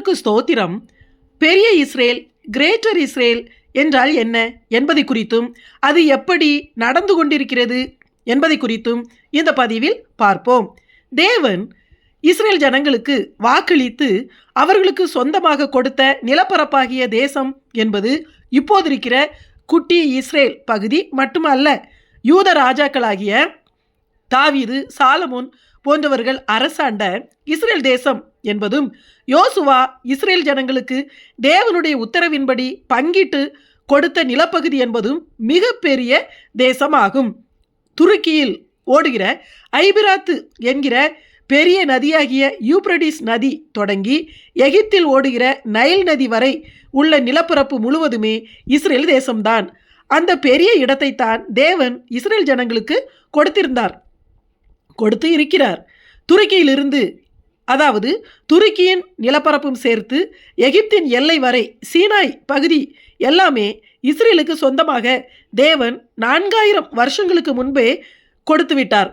கர்த்தருக்கு ஸ்தோத்திரம். பெரிய இஸ்ரேல் கிரேட்டர் இஸ்ரேல் என்றால் என்ன? என்பதை குறித்தும் அது எப்படி நடந்து கொண்டிருக்கிறது என்பதை குறித்தும் இந்த பதிவில் பார்ப்போம். தேவன் இஸ்ரேல் ஜனங்களுக்கு வாக்களித்து அவர்களுக்கு சொந்தமாக கொடுத்த நிலப்பரப்பாகிய தேசம் என்பது இப்போது இருக்கிற குட்டி இஸ்ரேல் பகுதி மட்டுமல்ல. யூத ராஜாக்களாகிய தாவீது சாலமோன் போன்றவர்கள் அரசாண்ட இஸ்ரேல் தேசம் என்பதும் யோசுவா இஸ்ரேல் ஜனங்களுக்கு தேவனுடைய உத்தரவின்படி பங்கிட்டு கொடுத்த நிலப்பகுதி என்பதும் மிகப்பெரிய தேசமாகும். துருக்கியில் ஓடுகிற ஐபிராத்து என்கிற பெரிய நதியாகிய யூப்ரடிஸ் நதி தொடங்கி எகிப்தில் ஓடுகிற நைல் நதி வரை உள்ள நிலப்பரப்பு முழுவதுமே இஸ்ரேல் தேசம்தான். அந்த பெரிய இடத்தைத்தான் தேவன் இஸ்ரேல் ஜனங்களுக்கு கொடுத்திருந்தார். கொடுத்து இருக்கிறார். துருக்கியிலிருந்து அதாவது துருக்கியின் நிலப்பரப்பும் சேர்த்து எகிப்தின் எல்லை வரை சீனாய் பகுதி எல்லாமே இஸ்ரேலுக்கு சொந்தமாக தேவன் நான்காயிரம் வருஷங்களுக்கு முன்பே கொடுத்து விட்டார்.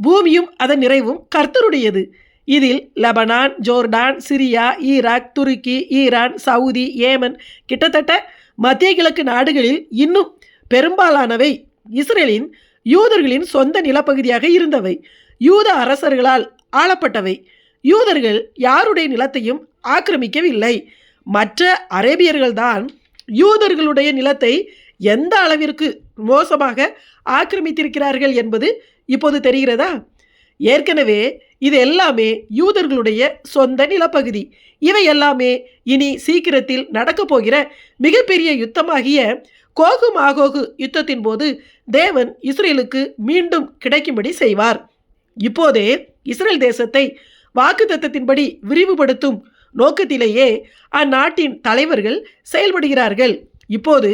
பூமியும் அதன் நிறைவும் கர்த்தருடையது. இதில் Lebanon Jordan Syria Iraq Turkey Iran Saudi Yemen கிட்டத்தட்ட மத்திய கிழக்கு நாடுகளில் இன்னும் பெரும்பாலானவை இஸ்ரேலின் யூதர்களின் சொந்த நிலப்பகுதியாக இருந்தவை. யூத அரசர்களால் ஆளப்பட்டவை. யூதர்கள் யாருடைய நிலத்தையும் ஆக்கிரமிக்கவில்லை. மற்ற அரேபியர்கள்தான் யூதர்களுடைய நிலத்தை எந்த அளவிற்கு மோசமாக ஆக்கிரமித்திருக்கிறார்கள் என்பது இப்போது தெரிகிறதா? ஏற்கனவே இது எல்லாமே யூதர்களுடைய சொந்த நிலப்பகுதி. இவை எல்லாமே இனி சீக்கிரத்தில் நடக்கப் போகிற மிகப்பெரிய யுத்தமாகிய கோகு மாகோகு யுத்தத்தின் போது தேவன் இஸ்ரேலுக்கு மீண்டும் கிடைக்கும்படி செய்வார். இப்போதே இஸ்ரேல் தேசத்தை வாக்குத்தத்தத்தின்படி விரிவுபடுத்தும் நோக்கத்திலேயே அந்நாட்டின் தலைவர்கள் செயல்படுகிறார்கள். இப்போது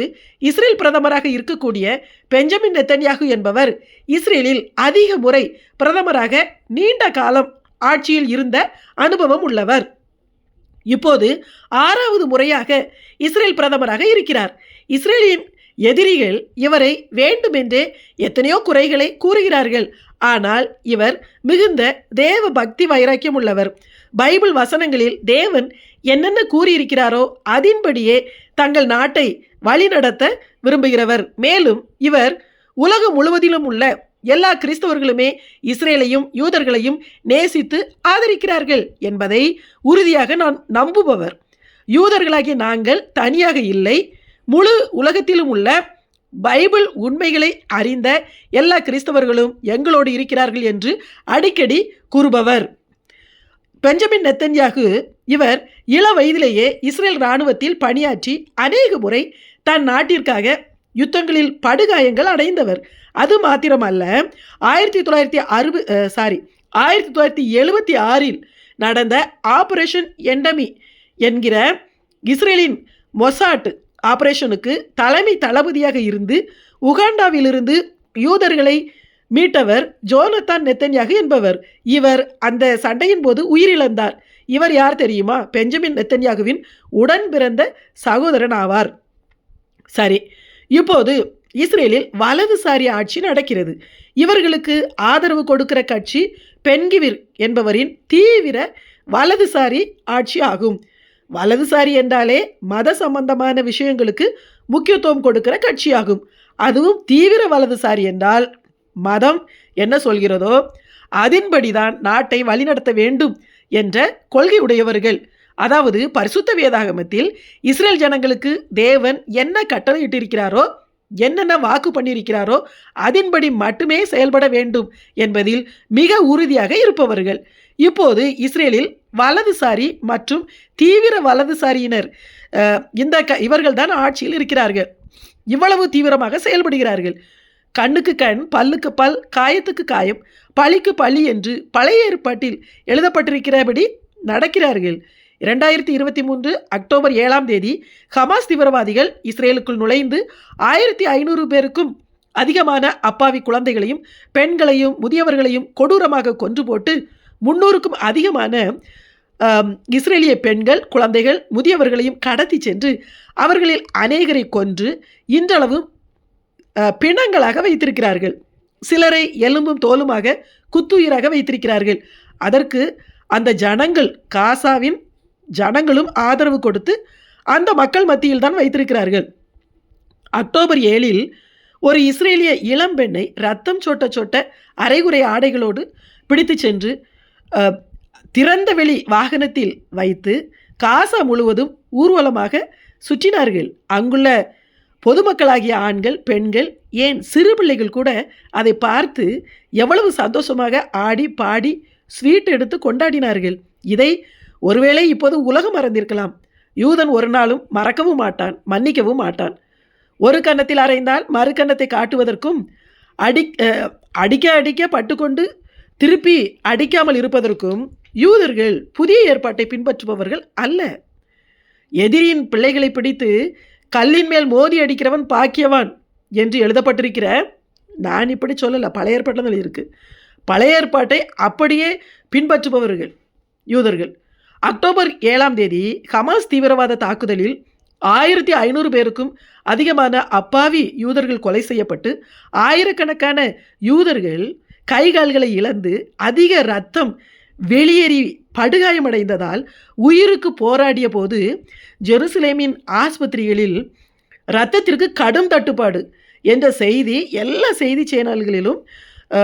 இஸ்ரேல் பிரதமராக இருக்கக்கூடிய பெஞ்சமின் நெத்தன்யாகு என்பவர் இஸ்ரேலில் அதிக முறை பிரதமராக நீண்ட காலம் ஆட்சியில் இருந்த அனுபவம் உள்ளவர். இப்போது ஆறாவது முறையாக இஸ்ரேல் பிரதமராக இருக்கிறார். இஸ்ரேலின் எதிரிகள் இவரை வேண்டுமென்றே எத்தனையோ குறைகளை கூறுகிறார்கள். ஆனால் இவர் மிகுந்த தேவ பக்தி வைராக்கியம் உள்ளவர். பைபிள் வசனங்களில் தேவன் என்னென்ன கூறியிருக்கிறாரோ அதன்படியே தங்கள் நாட்டை வழிநடத்த விரும்புகிறவர். மேலும் இவர் உலகம் முழுவதிலும் உள்ள எல்லா கிறிஸ்தவர்களுமே இஸ்ரேலையும் யூதர்களையும் நேசித்து ஆதரிக்கிறார்கள் என்பதை உறுதியாக நான் நம்புபவர். யூதர்களாகிய நாங்கள் தனியாக இல்லை. முழு உலகத்திலும் உள்ள பைபிள் உண்மைகளை அறிந்த எல்லா கிறிஸ்தவர்களும் எங்களோடு இருக்கிறார்கள் என்று அடிக்கடி கூறுபவர். பெஞ்சமின் நெத்தன்யாகு இவர் இள வயதிலேயே இஸ்ரேல் இராணுவத்தில் பணியாற்றி அநேக முறை தன் நாட்டிற்காக யுத்தங்களில் படுகாயங்கள் அடைந்தவர். அது மாத்திரமல்ல ஆயிரத்தி தொள்ளாயிரத்தி அறுபது சாரி ஆயிரத்தி தொள்ளாயிரத்தி எழுபத்தி ஆறில் நடந்த ஆபரேஷன் எண்டமி என்கிற இஸ்ரேலின் மொசாட் ஆபரேஷனுக்கு தலைமை தளபதியாக இருந்து உகாண்டாவிலிருந்து யூதர்களை மீட்டவர் ஜோனத்தான் நெத்தன்யாகு என்பவர். இவர் அந்த சண்டையின் போது உயிரிழந்தார். இவர் யார் தெரியுமா? பெஞ்சமின் நெத்தன்யாகுவின் உடன் பிறந்த சகோதரன் ஆவார் சரி இப்போது இஸ்ரேலில் வலதுசாரி ஆட்சி நடக்கிறது. இவர்களுக்கு ஆதரவு கொடுக்கிற கட்சி பென்கிவிர் என்பவரின் தீவிர வலதுசாரி ஆட்சி ஆகும். வலதுசாரி என்றாலே மத சம்பந்தமான விஷயங்களுக்கு முக்கியத்துவம் கொடுக்கிற கட்சியாகும். அதுவும் தீவிர வலதுசாரி என்றால் மதம் என்ன சொல்கிறதோ அதன்படிதான் நாட்டை வழிநடத்த வேண்டும் என்ற கொள்கை உடையவர்கள் அதாவது பரிசுத்த வேதாகமத்தில் இஸ்ரேல் ஜனங்களுக்கு தேவன் என்ன கட்டளையிட்டிருக்கிறாரோ என்னென்ன வாக்கு பண்ணியிருக்கிறாரோ அதன்படி மட்டுமே செயல்பட வேண்டும் என்பதில் மிக உறுதியாக இருப்பவர்கள். இப்போது இஸ்ரேலில் வலதுசாரி மற்றும் தீவிர வலதுசாரியினர் இந்த க இவர்கள் தான் ஆட்சியில் இருக்கிறார்கள். இவ்வளவு தீவிரமாக செயல்படுகிறார்கள். கண்ணுக்கு கண் பல்லுக்கு பல் காயத்துக்கு காயம் பழிக்கு பழி என்று பழைய ஏற்பாட்டில் எழுதப்பட்டிருக்கிறபடி நடக்கிறார்கள். இரண்டாயிரத்தி இருபத்தி மூன்று அக்டோபர் ஏழாம் தேதி ஹமாஸ் தீவிரவாதிகள் இஸ்ரேலுக்குள் நுழைந்து ஆயிரத்தி ஐநூறு பேருக்கும் அதிகமான அப்பாவி குழந்தைகளையும் பெண்களையும் முதியவர்களையும் கொடூரமாக கொன்று போட்டு முன்னூறுக்கும் அதிகமான இஸ்ரேலிய பெண்கள் குழந்தைகள் முதியவர்களையும் கடத்தி சென்று அவர்களில் அநேகரை கொன்று இன்றளவும் பிணங்களாக வைத்திருக்கிறார்கள். சிலரை எலும்பும் தோலுமாக குத்துயிராக வைத்திருக்கிறார்கள். அதற்கு அந்த ஜனங்கள் காசாவின் ஜனங்களும் ஆதரவு கொடுத்து அந்த மக்கள் மத்தியில் தான் வைத்திருக்கிறார்கள். அக்டோபர் ஏழில் ஒரு இஸ்ரேலிய இளம்பெண்ணை ரத்தம் சொட்ட சொட்ட அரைகுறை ஆடைகளோடு பிடித்து சென்று திறந்த வெளி வாகனத்தில் வைத்து காசா முழுவதும் ஊர்வலமாக சுற்றினார்கள். அங்குள்ள பொதுமக்களாகிய ஆண்கள் பெண்கள் ஏன் சிறு பிள்ளைகள் கூட அதை பார்த்து எவ்வளவு சந்தோஷமாக ஆடி பாடி ஸ்வீட் எடுத்து கொண்டாடினார்கள். இதை ஒருவேளை இப்போது உலகம் மறந்திருக்கலாம். யூதன் ஒரு நாளும் மறக்கவும் மாட்டான் மன்னிக்கவும் மாட்டான். ஒரு கன்னத்தில் அறைந்தால் மறு கன்னத்தை காட்டுவதற்கும் அடி அடிக்க அடிக்க பட்டுக்கொண்டு திருப்பி அடிக்காமல் இருப்பதற்கும் யூதர்கள் புதிய ஏற்பாட்டை பின்பற்றுபவர்கள் அல்ல. எதிரியின் பிள்ளைகளை பிடித்து கல்லின் மேல் மோதி அடிக்கிறவன் பாக்கியவான் என்று எழுதப்பட்டிருக்கிற நான் இப்படி சொல்லலை பழைய ஏற்பாட்டில் இருக்குது பழைய ஏற்பாட்டை அப்படியே பின்பற்றுபவர்கள் யூதர்கள். அக்டோபர் ஏழாம் தேதி ஹமாஸ் தீவிரவாத தாக்குதலில் ஆயிரத்தி ஐநூறு பேருக்கும் அதிகமான அப்பாவி யூதர்கள் கொலை செய்யப்பட்டு ஆயிரக்கணக்கான யூதர்கள் கைகால்களை இழந்து அதிக ரத்தம் வெளியேறி படுகாயமடைந்ததால் உயிருக்கு போராடிய போது ஜெருசலேமின் ஆஸ்பத்திரிகளில் இரத்தத்திற்கு கடும் தட்டுப்பாடு என்ற செய்தி எல்லா செய்தி சேனல்களிலும்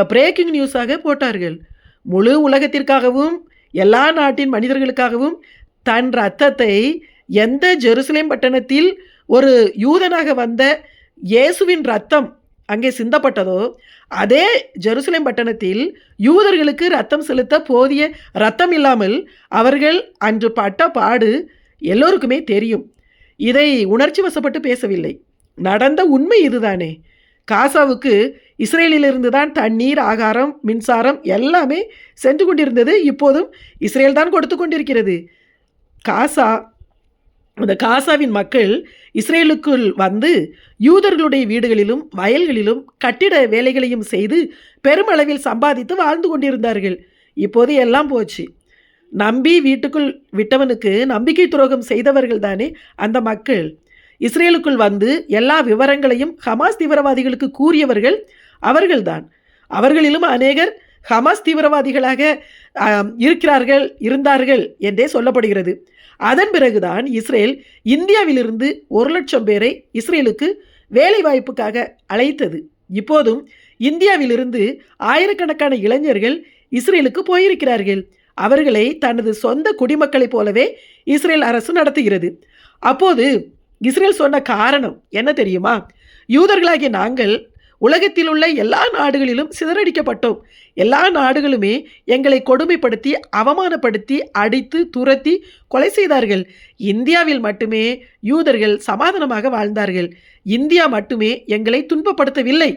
பிரேக்கிங் நியூஸாக போட்டார்கள். முழு உலகத்திற்காகவும் எல்லா நாட்டின் மனிதர்களுக்காகவும் தன் ரத்தத்தை எந்த ஜெருசலேம் பட்டணத்தில் ஒரு யூதனாக வந்த இயேசுவின் ரத்தம் அங்கே சிந்தப்பட்டதோ அதே ஜெருசலேம் பட்டணத்தில் யூதர்களுக்கு ரத்தம் செலுத்த போதிய ரத்தம் இல்லாமல் அவர்கள் அன்று பட்ட பாடு எல்லோருக்குமே தெரியும். இதை உணர்ச்சி வசப்பட்டு பேசவில்லை. நடந்த உண்மை இதுதானே. காசாவுக்கு இஸ்ரேலிலிருந்து தான் தண்ணீர் ஆகாரம் மின்சாரம் எல்லாமே சென்று கொண்டிருந்தது இப்போதும் இஸ்ரேல் தான் கொடுத்து கொண்டிருக்கிறது. காசா அந்த காசாவின் மக்கள் இஸ்ரேலுக்குள் வந்து யூதர்களுடைய வீடுகளிலும் வயல்களிலும் கட்டிட வேலைகளையும் செய்து பெருமளவில் சம்பாதித்து வாழ்ந்து கொண்டிருந்தார்கள். இப்போது எல்லாம் போச்சு. நம்பி வீட்டுக்குள் விட்டவனுக்கு நம்பிக்கை துரோகம் செய்தவர்கள் தானே அந்த மக்கள். இஸ்ரேலுக்குள் வந்து எல்லா விவரங்களையும் ஹமாஸ் தீவிரவாதிகளுக்கு கூறியவர்கள் அவர்கள்தான். அவர்களிலும் அநேகர் ஹமாஸ் தீவிரவாதிகளாக இருக்கிறார்கள் இருந்தார்கள் என்றே சொல்லப்படுகிறது. அதன் பிறகுதான் இஸ்ரேல் இந்தியாவிலிருந்து ஒரு லட்சம் பேரை இஸ்ரேலுக்கு வேலைவாய்ப்புக்காக அழைத்தது. இப்போதும் இந்தியாவிலிருந்து ஆயிரக்கணக்கான இளைஞர்கள் இஸ்ரேலுக்கு போயிருக்கிறார்கள். அவர்களை தனது சொந்த குடிமக்களைப் போலவே இஸ்ரேல் அரசு நடத்துகிறது. அப்போது இஸ்ரேல் சொன்ன காரணம் என்ன தெரியுமா? யூதர்களாகிய நாங்கள் உலகத்தில் உள்ள எல்லா நாடுகளிலும் சிதறடிக்கப்பட்டோம். எல்லா நாடுகளுமே எங்களை கொடுமைப்படுத்தி அவமானப்படுத்தி அடித்து துரத்தி கொலை செய்தார்கள். இந்தியாவில் மட்டுமே யூதர்கள் சமாதானமாக வாழ்ந்தார்கள். இந்தியா மட்டுமே எங்களை துன்பப்படுத்தவில்லை.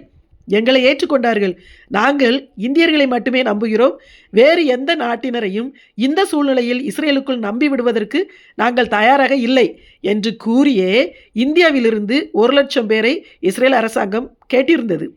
எங்களை ஏற்றுக்கொண்டார்கள். நாங்கள் இந்தியர்களை மட்டுமே நம்புகிறோம். வேறு எந்த நாட்டினரையும் இந்த சூழ்நிலையில் இஸ்ரேலுக்குள் நம்பி விடுவதற்கு நாங்கள் தயாராக இல்லை என்று கூறியே இந்தியாவிலிருந்து ஒரு லட்சம் பேரை இஸ்ரேல் அரசாங்கம் கேட்டிருந்தது.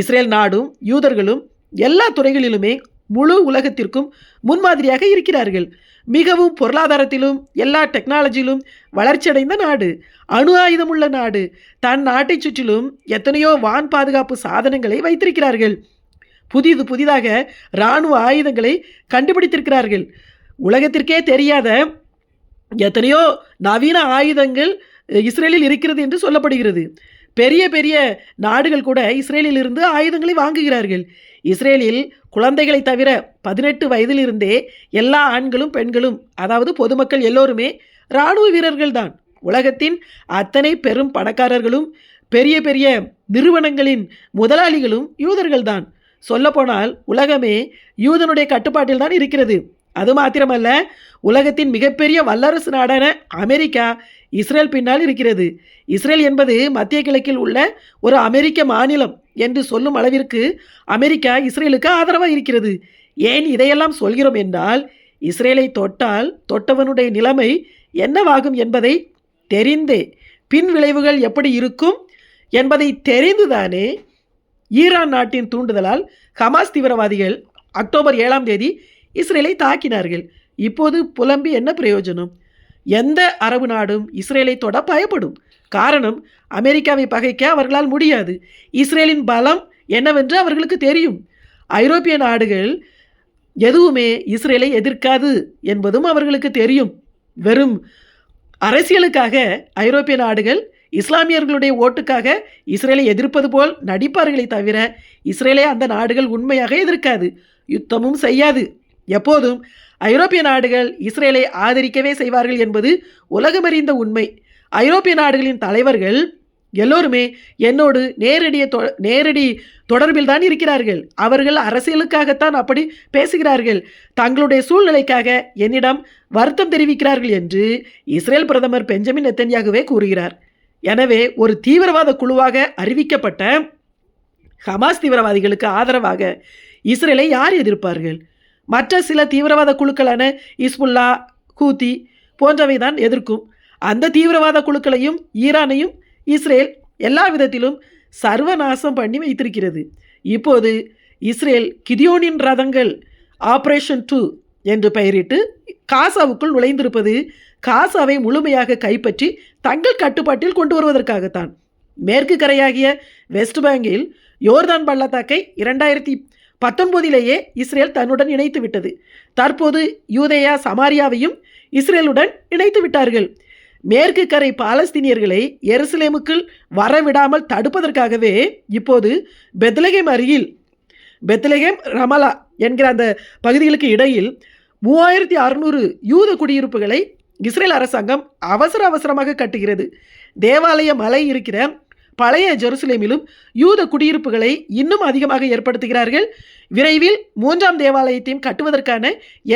இஸ்ரேல் நாடும் யூதர்களும் எல்லா துறைகளிலுமே முழு உலகத்திற்கும் முன்மாதிரியாக இருக்கிறார்கள். மிகவும் பொருளாதாரத்திலும் எல்லா டெக்னாலஜியிலும் வளர்ச்சியடைந்த நாடு. அணு ஆயுதமுள்ள நாடு. தன் நாட்டைச் சுற்றிலும் எத்தனையோ வான் பாதுகாப்பு சாதனங்களை வைத்திருக்கிறார்கள். புதிது புதிதாக இராணுவ ஆயுதங்களை கண்டுபிடித்திருக்கிறார்கள். உலகத்திற்கே தெரியாத எத்தனையோ நவீன ஆயுதங்கள் இஸ்ரேலில் இருக்கிறது என்று சொல்லப்படுகிறது. பெரிய பெரிய நாடுகள் கூட இஸ்ரேலில் இருந்து ஆயுதங்களை வாங்குகிறார்கள். இஸ்ரேலில் குழந்தைகளை தவிர பதினெட்டு வயதிலிருந்தே எல்லா ஆண்களும் பெண்களும் அதாவது பொதுமக்கள் எல்லோருமே இராணுவ வீரர்கள் தான் உலகத்தின் அத்தனை பெரும் பணக்காரர்களும் பெரிய பெரிய நிறுவனங்களின் முதலாளிகளும் யூதர்கள்தான். சொல்லப்போனால் உலகமே யூதனுடைய கட்டுப்பாட்டில் தான் இருக்கிறது. அது மாத்திரமல்ல உலகத்தின் மிகப்பெரிய வல்லரசு நாடான அமெரிக்கா இஸ்ரேல் பின்னால் இருக்கிறது. இஸ்ரேல் என்பது மத்திய கிழக்கில் உள்ள ஒரு அமெரிக்க மாநிலம் என்று சொல்லும் அளவிற்கு அமெரிக்கா இஸ்ரேலுக்கு ஆதரவாக இருக்கிறது. ஏன் இதையெல்லாம் சொல்கிறோம் என்றால் இஸ்ரேலை தொட்டால் தொட்டவனுடைய நிலைமை என்னவாகும் என்பதை தெரிந்தே பின் விளைவுகள் எப்படி இருக்கும் என்பதை தெரிந்துதானே ஈரான் நாட்டின் தூண்டுதலால் ஹமாஸ் தீவிரவாதிகள் அக்டோபர் ஏழாம் தேதி இஸ்ரேலை தாக்கினார்கள். இப்போது புலம்பி என்ன பிரயோஜனம்? எந்த அரபு நாடும் இஸ்ரேலை தொட பயப்படும்? காரணம் அமெரிக்காவை பகைக்க அவர்களால் முடியாது. இஸ்ரேலின் பலம் என்னவென்று அவர்களுக்கு தெரியும். ஐரோப்பிய நாடுகள் எதுவுமே இஸ்ரேலை எதிர்க்காது என்பதும் அவர்களுக்கு தெரியும். வெறும் அரசியலுக்காக ஐரோப்பிய நாடுகள் இஸ்லாமியர்களுடைய ஓட்டுக்காக இஸ்ரேலை எதிர்ப்பது போல் நடிப்பார்களை தவிர இஸ்ரேலை அந்த நாடுகள் உண்மையாக எதிர்க்காது. யுத்தமும் செய்யாது. எப்போதும் ஐரோப்பிய நாடுகள் இஸ்ரேலை ஆதரிக்கவே செய்வார்கள் என்பது உலகமறிந்த உண்மை. ஐரோப்பிய நாடுகளின் தலைவர்கள் எல்லோருமே என்னோடு நேரடிய தொ நேரடி தொடர்பில் தான் இருக்கிறார்கள். அவர்கள் அரசியலுக்காகத்தான் அப்படி பேசுகிறார்கள். தங்களுடைய சூழ்நிலைக்காக என்னிடம் வருத்தம் தெரிவிக்கிறார்கள் என்று இஸ்ரேல் பிரதமர் பெஞ்சமின் நெத்தன்யாகவே கூறுகிறார். எனவே ஒரு தீவிரவாத குழுவாக அறிவிக்கப்பட்ட ஹமாஸ் தீவிரவாதிகளுக்கு ஆதரவாக இஸ்ரேலை யார் எதிர்ப்பார்கள்? மற்ற சில தீவிரவாத குழுக்களான இஸ்புல்லா ஹூத்தி போன்றவை தான் எதிர்க்கும். அந்த தீவிரவாத குழுக்களையும் ஈரானையும் இஸ்ரேல் எல்லா விதத்திலும் சர்வநாசம் பண்ணி வைத்திருக்கிறது. இப்போது இஸ்ரேல் கிதியோனின் ரதங்கள் ஆப்ரேஷன் டூ என்று பெயரிட்டு காசாவுக்குள் நுழைந்திருப்பது காசாவை முழுமையாக கைப்பற்றி தங்கள் கட்டுப்பாட்டில் கொண்டு வருவதற்காகத்தான். மேற்கு கரையாகிய வெஸ்ட் பேங்கில் யோர்தான் பள்ளத்தாக்கை இரண்டாயிரத்தி பத்தொன்பதிலேயே இஸ்ரேல் தன்னுடன் இணைத்து விட்டது தற்போது யூதேயா சமாரியாவையும் இஸ்ரேலுடன் இணைத்து விட்டார்கள் மேற்கு கரை பாலஸ்தீனியர்களை எருசலேமுக்குள் வரவிடாமல் தடுப்பதற்காகவே இப்போது பெத்லகேம் அருகில் பெத்லகேம் ரமலா என்கிற அந்த பகுதிகளுக்கு இடையில் மூவாயிரத்தி அறுநூறு யூத குடியிருப்புகளை இஸ்ரேல் அரசாங்கம் அவசர அவசரமாக கட்டுகிறது. தேவாலய மலை இருக்கிற பழைய ஜெருசலேமிலும் யூத குடியிருப்புகளை இன்னும் அதிகமாக ஏற்படுத்துகிறார்கள். விரைவில் மூன்றாம் தேவாலயத்தையும் கட்டுவதற்கான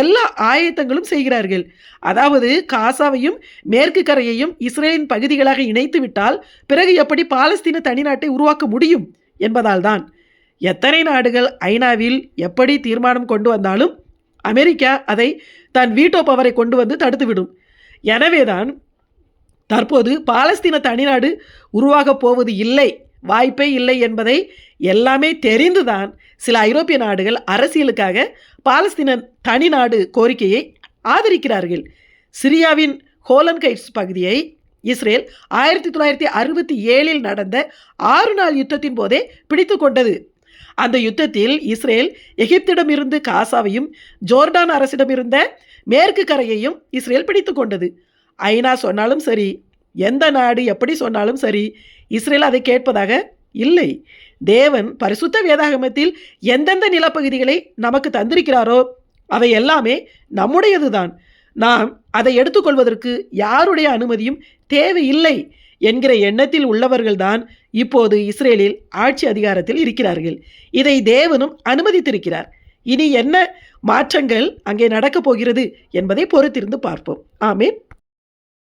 எல்லா ஆயத்தங்களும் செய்கிறார்கள். அதாவது காசாவையும் மேற்கு கரையையும் இஸ்ரேலின் பகுதிகளாக இணைத்து விட்டால் பிறகு எப்படி பாலஸ்தீன தனிநாட்டை உருவாக்க முடியும் என்பதால் தான். எத்தனை நாடுகள் ஐநாவில் எப்படி தீர்மானம் கொண்டு வந்தாலும் அமெரிக்கா அதை தன் வீட்டோ பவரை கொண்டு வந்து தடுத்துவிடும். எனவேதான் தற்போது பாலஸ்தீன தனிநாடு உருவாகப் போவது இல்லை வாய்ப்பே இல்லை என்பதை எல்லாமே தெரிந்துதான் சில ஐரோப்பிய நாடுகள் அரசியலுக்காக பாலஸ்தீன தனிநாடு கோரிக்கையை ஆதரிக்கிறார்கள். சிரியாவின் ஹோலன்கைட்ஸ் பகுதியை இஸ்ரேல் ஆயிரத்தி தொள்ளாயிரத்தி அறுபத்தி ஏழில் நடந்த ஆறு நாள் யுத்தத்தின் போதே பிடித்து கொண்டது. அந்த யுத்தத்தில் இஸ்ரேல் எகிப்திடமிருந்து காசாவையும் ஜோர்டான் அரசிடமிருந்த மேற்கு கரையையும் இஸ்ரேல் பிடித்து கொண்டது. ஐநா சொன்னாலும் சரி எந்த நாடு எப்படி சொன்னாலும் சரி இஸ்ரேல் அதை கேட்பதாக இல்லை. தேவன் பரிசுத்த வேதாகமத்தில் எந்தெந்த நிலப்பகுதிகளை நமக்கு தந்திருக்கிறாரோ அவை எல்லாமே நம்முடையதுதான். நாம் அதை எடுத்துக்கொள்வதற்கு யாருடைய அனுமதியும் தேவையில்லை என்கிற எண்ணத்தில் உள்ளவர்கள்தான் இப்போது இஸ்ரேலில் ஆட்சி அதிகாரத்தில் இருக்கிறார்கள். இதை தேவனும் அனுமதித்திருக்கிறார். இனி என்ன மாற்றங்கள் அங்கே நடக்கப் போகிறது என்பதை பொறுத்திருந்து பார்ப்போம். ஆமீன்.